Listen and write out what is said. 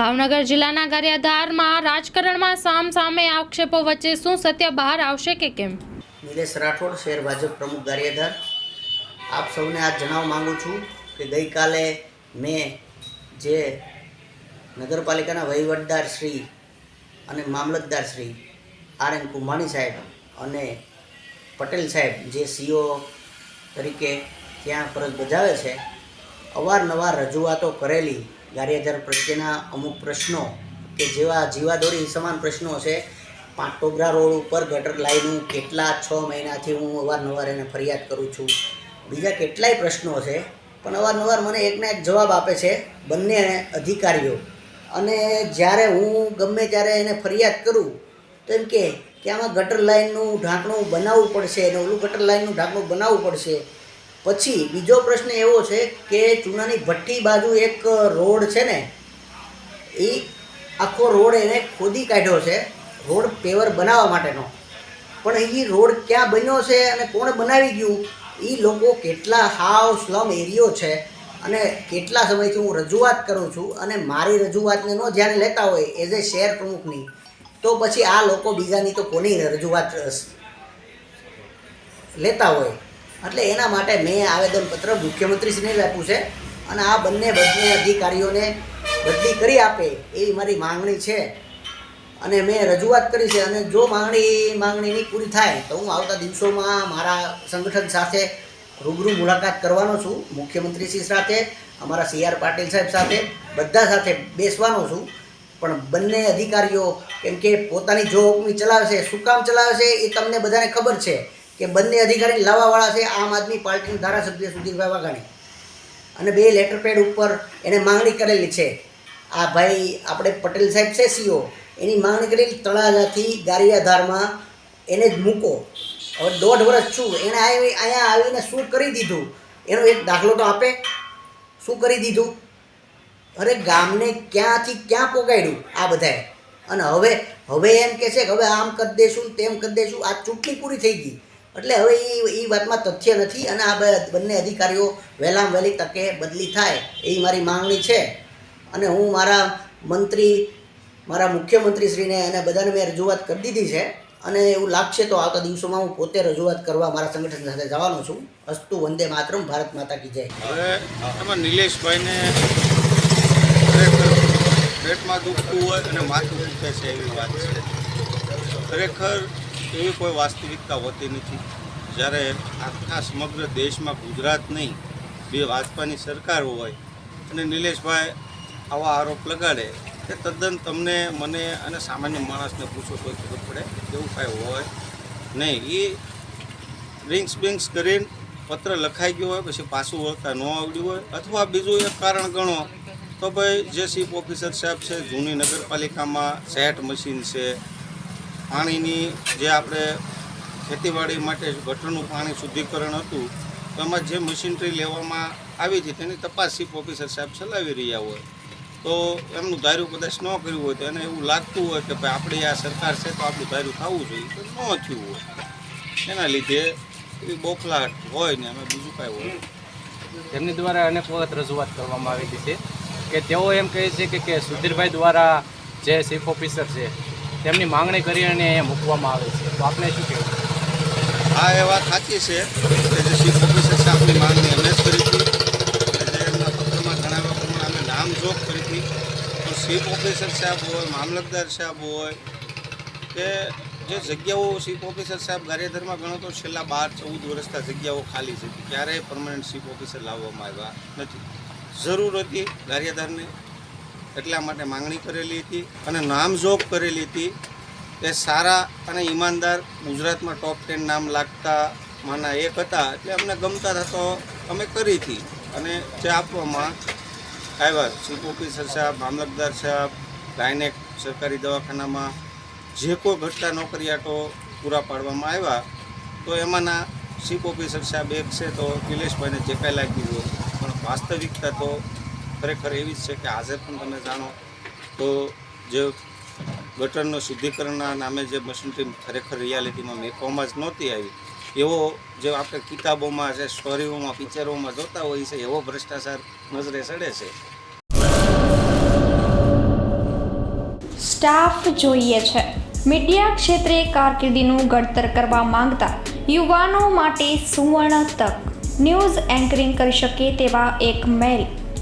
ભાવનગર જિલ્લાના ગારિયાધારમાં રાજકારણમાં સામ સામે આક્ષેપો વચ્ચે શું સત્ય બહાર આવશે કે કેમ? નિલેશ રાઠોડ, શહેર ભાજપ પ્રમુખ ગારિયાધાર. આપ સૌને આ જણાવવા માગું છું કે ગઈકાલે મેં જે નગરપાલિકાના વહીવટદાર શ્રી અને મામલતદાર શ્રી આર એન કુંભાણી સાહેબ અને પટેલ સાહેબ, જે સીઓ તરીકે ત્યાં ફરજ બજાવે છે, અવારનવાર રજૂઆતો કરેલી ગારિયાધાર પ્રત્યેના અમુક પ્રશ્નો કે જેવા જીવાદોરી સમાન પ્રશ્નો છે. પાંટોગરા રોડ ઉપર ગટર લાઈનું કેટલા છ મહિનાથી હું અવારનવાર એને ફરિયાદ કરું છું. બીજા કેટલાય પ્રશ્નો છે, પણ અવારનવાર મને એકને એક જવાબ આપે છે બંને અધિકારીઓ. અને જ્યારે હું ગમે ત્યારે એને ફરિયાદ કરું, તો એમ કે આમાં ગટર લાઈનનું ઢાંકણું બનાવવું પડશે અને ઓલું ગટર લાઈનનું ઢાંકણું બનાવવું પડશે. પછી બીજો પ્રશ્ન એવો છે કે ચૂનાની ભઠ્ઠી બાજુ એક રોડ છે ને, એ આખો રોડ એને ખોદી કાઢ્યો છે, રોડ પેવર બનાવવા માટેનો. પણ એ રોડ ક્યાં બન્યો છે અને કોણે બનાવી ગયું? એ લોકો કેટલા હાવ સ્લમ એરિયો છે અને કેટલા સમયથી હું રજૂઆત કરું છું અને મારી રજૂઆતને ન ધ્યાને લેતા હોય એઝ એ શેર પ્રમુખની, તો પછી આ લોકો બીજાની તો કોની રજૂઆત લેતા હોય? એટલે એના માટે મેં આવેદનપત્ર મુખ્યમંત્રીશ્રીને આપ્યું છે. અને આ બંને બંને અધિકારીઓને બદલી કરી આપે એવી મારી માંગણી છે. અને મેં રજૂઆત કરી છે અને જો માંગણી, માંગણીની પૂરી થાય તો હું આવતા દિવસોમાં મારા સંગઠન સાથે રૂબરૂ મુલાકાત કરવાનો છું. મુખ્યમંત્રીશ્રી સાથે, અમારા સી આર પાટીલ સાહેબ સાથે, બધા સાથે બેસવાનો છું. પણ બંને અધિકારીઓ કેમ કે પોતાની જો હુકમી ચલાવે છે, શું કામ ચલાવે છે એ તમને બધાને ખબર છે. કે બંને અધિકારી લાવવાવાળા છે આમ આદમી પાર્ટીના ધારાસભ્ય સુધીરભાઈ વાઘાણી. અને બે લેટર પેડ ઉપર એને માંગણી કરેલી છે. આ ભાઈ આપણે પટેલ સાહેબ છે સીઓ, એની માંગણી કરેલી તળાજાથી ગારિયાધારમાં એને જ મૂકો. હવે દોઢ વર્ષ છું એણે આવી અહીંયા આવીને શું કરી દીધું? એનો એક દાખલો તો આપે. શું કરી દીધું? અરે ગામને ક્યાંથી ક્યાં પોગાડ્યું આ બધાએ? અને હવે હવે એમ કહે છે કે હવે આમ કરી દેશું તેમ કરી દેશું, આ ચૂંટણી પૂરી થઈ ગઈ. એટલે હવે એ એ વાતમાં તથ્ય નથી અને આ બંને અધિકારીઓ વહેલામાં વહેલી તકે બદલી થાય એ મારી માંગણી છે. અને હું મારા મંત્રી, મારા મુખ્યમંત્રીશ્રીને અને બધાને મેં રજૂઆત કરી દીધી છે. અને એવું લાગશે તો આવતા દિવસોમાં હું પોતે રજૂઆત કરવા મારા સંગઠન સાથે જવાનો છું. અસ્તુ વંદે માતરમ, ભારત માતા કી જય. હવે નિલેશભાઈને પેટમાં દુખતું હોય અને માથું દુખે છે એવી વાત છે. ખરેખર એવી કોઈ વાસ્તવિકતા હોતી નથી. જ્યારે આખા સમગ્ર દેશમાં ગુજરાત નહીં, બે ભાજપાની સરકાર હોય અને નિલેશભાઈ આવા આરોપ લગાડે કે તદ્દન તમને મને અને સામાન્ય માણસને પૂછો તો ખબર પડે એવું કાંઈ હોય નહીં. એ ડ્રિંક્સ બિંક્સ કરીને પત્ર લખાઈ ગયો હોય, પછી પાછું વળતા ન આવડ્યું હોય, અથવા બીજું એક કારણ ગણો તો ભાઈ જે ચીફ ઓફિસર સાહેબ છે, જૂની નગરપાલિકામાં સેટ મશીન છે પાણીની જે આપણે ખેતીવાડી માટે ગટરનું પાણી શુદ્ધિકરણ હતું, તો એમાં જે મશીનરી લેવામાં આવી હતી તેની તપાસ ચીફ ઓફિસર સાહેબ ચલાવી રહ્યા હોય. તો એમનું ધાર્યું કદાચ ન કર્યું હોય તો એને એવું લાગતું હોય કે ભાઈ આપણી આ સરકાર છે તો આપણું ધાર્યું થવું જોઈએ. તો ન થયું હોય. એના લીધે એવી બોખલાટ હોય ને અમે બીજું કાંઈ હોય. તેમની દ્વારા અનેક વખત રજૂઆત કરવામાં આવેલી છે કે તેઓ એમ કહે છે કે સુધીરભાઈ દ્વારા જે ચીફ ઓફિસર છે તેમની માંગણી કરી અને અહીંયા મૂકવામાં આવે છે. તો આપણે શું કહેવું? હા, એ વાત સાચી છે. કે જે ચીફ ઓફિસર સાહેબની માંગણી અમે જ કરી હતી. જે પ્રમાણે અમે નામજોગ કરી હતી. તો ચીફ ઓફિસર સાહેબ હોય, મામલતદાર સાહેબ હોય, કે જે જગ્યાઓ ચીફ ઓફિસર સાહેબ ગારિયાધરમાં ગણો તો છેલ્લા બાર, ચૌદ વર્ષના જગ્યાઓ ખાલી છે. ક્યારેય પરમાનન્ટ ચીફ ઓફિસર લાવવામાં આવ્યા નથી. જરૂર હતી ગારિયાધારને એટલા માટે માંગણી કરેલી હતી અને નામજોગ કરેલી હતી એ સારા અને ઈમાનદાર ગુજરાતમાં ટોપ ટેન નામ લાગતા માના એક હતા. એટલે અમને ગમતા હતા તો અમે કરી હતી. અને જે આપવામાં આવ્યા ચીફ ઓફિસર સાહેબ, મામલતદાર સાહેબ ગાયનેક સરકારી દવાખાનામાં જે કોઈ ઘટતા નોકરિયાતો પૂરા પાડવામાં આવ્યા, તો એમાંના ચીફ ઓફિસર સાહેબ એક છે તો નિલેશભાઈને જે કાંઈ લાગ્યું ગયું પણ વાસ્તવિકતા તો ખરેખર એવી જ છે કે આજે પણ તમે જાણો તો જે ગટરનો શુદ્ધિકરણના નામે જે મશીનરી ખરેખર રિયાલિટીમાં મેકવામાં જ નહોતી આવી, એવો જે આપણે કિતાબોમાં છે સ્ટોરીઓમાં પિક્ચરોમાં જોતા હોઈએ છે, એવો ભ્રષ્ટાચાર નજરે ચડે છે. સ્ટાફ જોઈએ છે. મીડિયા ક્ષેત્રે કારકિર્દીનું ઘડતર કરવા માંગતા યુવાનો માટે સુવર્ણ તક. ન્યૂઝ એન્કરિંગ કરી શકે તેવા એક મેલ.